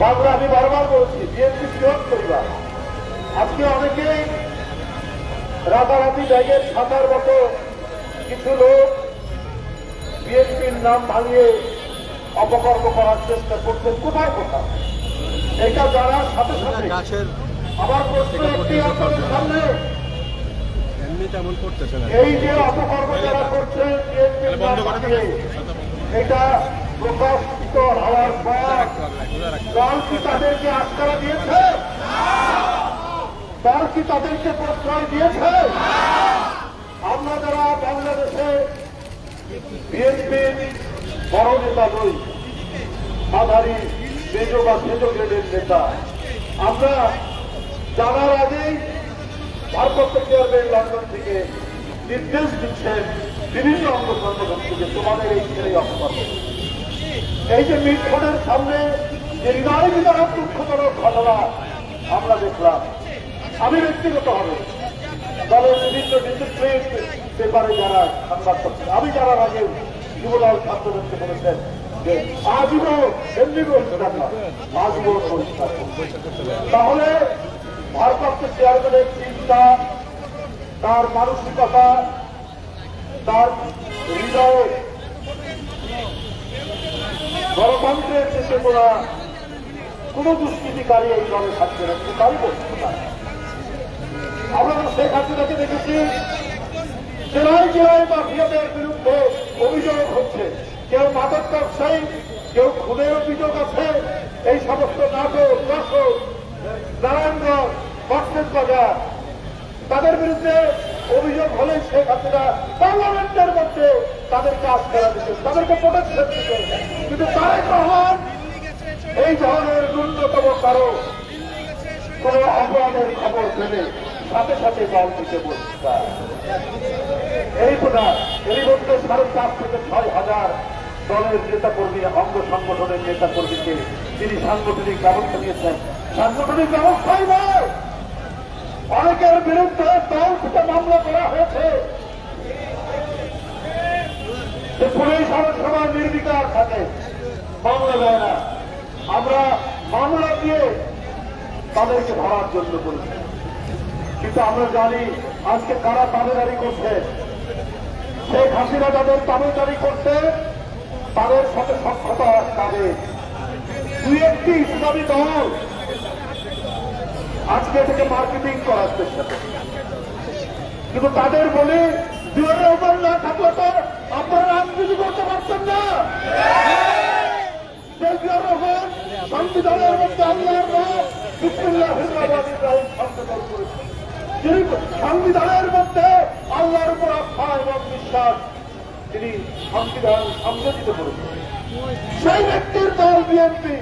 বাংলা আমি বারবার বলছি বিএনপি বৃহৎ পরিবার আজকে অনেকেই রাতারাতি ব্যাগের ছাতার মতো কিছু লোক বিএনপির নাম ভাঙিয়ে অপকর্ম করার চেষ্টা করছেন কোথায় কোথাও এটা জানার সাথে সাথে আমার প্রশ্ন একটি আপনাদের সামনে। এই যে অপকর্ম যারা করছে এটা নাম প্রকাশিত হওয়ার পর দল কি তাদেরকে আস্কারা দিয়েছে? দল কি তাদেরকে প্রশ্রয় দিয়েছে? আমরা বাংলাদেশে বিএনপির বড় নেতা নই, মাঝারি মেজ বা গ্রেডের নেতা, আমরা জানার আগেই ভারপ্রাপ্ত চেয়ারম্যান লন্ডন থেকে নির্দেশ দিচ্ছেন বিভিন্ন অঙ্গ সংগঠন থেকে তোমাদের এই ছেলে অপকর্ম এই যে মিটফোনের সামনে যে হৃদয় বিদারক দুঃখজনক ঘটনা, আমরা দেখলাম। আমি ব্যক্তিগতভাবে দলের বিভিন্ন ডিসিপ্লিন পেপারে যারা সংবাদ করছে, আমি যারা আগে যুবদল ছাত্রদেরকে বলেছেন যে আজীবন এমনি পরিষ্কার না, আজীবন পরিষ্কার তাহলে ভারপ্রাপ্ত চেয়ারম্যানের চিন্তা, তার মানসিকতা, তার হৃদয় গণতন্ত্রের দেশে কোনা কোন দুষ্কৃতিকারী এই দলে থাকবে না তাই বলতে পারে আমরা তো শেখ হাসিনাকে দেখেছি জেলায় জেলায় মাফিয়াদের বিরুদ্ধে অভিযোগ হচ্ছে। কেউ মাদক ব্যবসায়ী কেউ খুনের অভিযোগ আছে। এই সমস্ত নাটক দশক নারায়ণগঞ্জ বক্সেস বাজার তাদের বিরুদ্ধে অভিযোগ হলে শেখ হাসিনা পার্লামেন্টের মধ্যে তাদেরকে আস্কারা দিতে তাদেরকে প্রোটেকশন দিতে কিন্তু তারেক রহমান এই ধরনের ন্যূনতম কারও কোন অপরাধের খবর পেলে সাথে সাথে দল দিতে বলছে এই প্রধান এরই মধ্যে সাড়ে চার থেকে ছয় হাজার দলের নেতা কর্মী অঙ্গ সংগঠনের নেতা কর্মীকে তিনি সাংগঠনিক ব্যবস্থা নিয়েছেন। সাংগঠনিক ব্যবস্থাই নয় অনেকের বিরুদ্ধে দল মামলা করা হয়েছে। পুলিশ অনেক সময় নির্বিকার থাকে। মামলা দেয় না। আমরা মামলা দিয়ে তাদেরকে ধরার জন্য করেছি কিন্তু আমরা জানি আজকে কারা তাবেদারি করছে। শেখ হাসিনা যাদের তাবেদারি করছে তাদের সাথে সক্ষতা তাদের দুই একটি ইসলামী দল আজকে থেকে মার্কেটিং করার চেষ্টা করছে কিন্তু তাদের বলে, দুয়ারে ওপর না থাকলে তো আপনারা রাজনীতি করতে না। রহমান সংবিধানের মধ্যে আল্লাহর উপর আস্থা এবং বিশ্বাস তিনি সংবিধান সংযোজিত করেছেন। সেই ব্যক্তির দল বিএনপি